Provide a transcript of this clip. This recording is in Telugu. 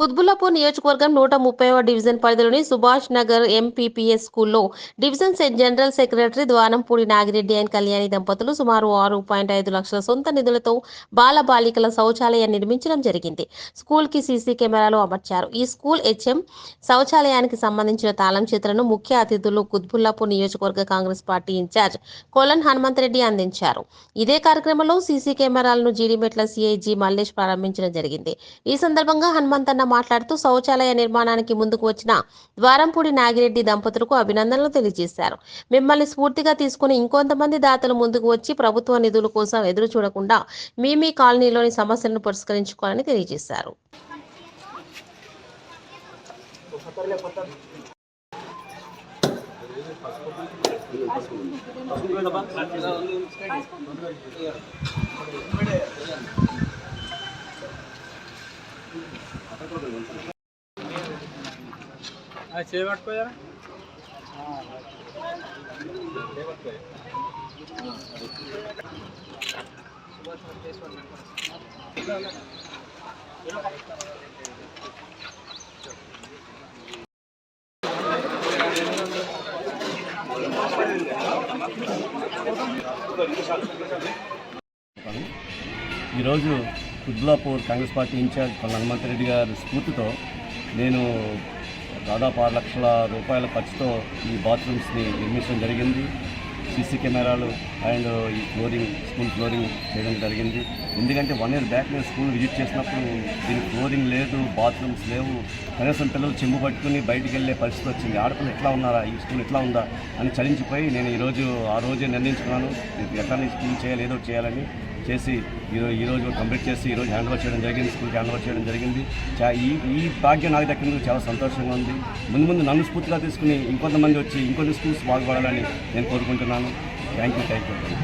కుత్బుల్లాపూర్ నియోజకవర్గం నూట ముప్పైవ డివిజన్ పరిధిలోని సుభాష్ నగర్ ఎంపీపీఎస్ స్కూల్లో division general secretary Dwanampudi Nagireddy and Kalyani దంపతులు సుమారు ఆరు పాయింట్ ఐదు లక్షల సొంత నిధులతో బాల బాలికల నిర్మించడం జరిగింది. స్కూల్కి సీసీ కెమెరాలు అమర్చారు. ఈ స్కూల్ హెచ్ఎం శౌచాలయానికి సంబంధించిన తాళం చేతులను ముఖ్య అతిథులు కుత్బుల్లాపూర్ నియోజకవర్గ Congress party in charge Kolan Hanumanthareddy అందించారు. ఇదే కార్యక్రమంలో సీసీ కెమెరాలను జీడిమెట్ల సిఐజీ మల్లేష్ ప్రారంభించడం జరిగింది. ఈ సందర్భంగా హనుమంతన్న మాట్లాడుతూ శౌచాలయ నిర్మాణానికి ముందుకు వచ్చిన ద్వారంపూడి నాగిరెడ్డి దంపతులకు అభినందనలు తెలియజేశారు. మిమ్మల్ని స్ఫూర్తిగా తీసుకుని ఇంకొంతమంది దాతలు ముందుకు వచ్చి ప్రభుత్వ నిధుల కోసం ఎదురు చూడకుండా మీ మీ కాలనీలోని సమస్యలను పరిష్కరించుకోవాలని తెలియజేశారు. అది చేయబట్టుకోయారా ఈరోజు కుద్లాపూర్ కాంగ్రెస్ పార్టీ ఇన్ఛార్జ్ కొల్ల హనుమంతరెడ్డి గారి స్ఫూర్తితో నేను దాదాపు ఆరు లక్షల రూపాయల ఖర్చుతో ఈ బాత్రూమ్స్ని నిర్మించడం జరిగింది. సీసీ కెమెరాలు అండ్ ఈ ఫ్లోరింగ్ స్కూల్ ఫ్లోరింగ్ చేయడం జరిగింది. ఎందుకంటే వన్ ఇయర్ బ్యాక్ నేను స్కూల్ విజిట్ చేసినప్పుడు దీనికి ఫ్లోరింగ్ లేదు బాత్రూమ్స్ లేవు. కనీసం పిల్లలు చెంబు పట్టుకుని బయటికి వెళ్ళే పరిస్థితి వచ్చింది. ఆడపిల్లలు ఎట్లా ఉన్నారా? ఈ స్కూల్ ఎట్లా ఉందా? అని చలించిపోయి నేను ఈరోజు ఆ రోజే నిర్ణయించుకున్నాను. దీనికి ఎట్లా స్కూల్ చేయాలి ఏదో చేయాలని. చేసి ఈరోజు ఈరోజు కంప్లీట్ చేసి ఈరోజు హ్యాండ్ ఓవర్ చేయడం జరిగింది స్కూల్కి హ్యాండ్ ఓవర్ చేయడం జరిగింది. చా ఈ ఈ భాగ్యం నాకు దక్కినందుకు చాలా సంతోషంగా ఉంది. ముందు ముందు నన్ను స్ఫూర్తిగా తీసుకుని ఇంకొంతమంది వచ్చి ఇంకొన్ని స్కూల్స్ బాగుపడాలని నేను కోరుకుంటున్నాను. Thank you thank you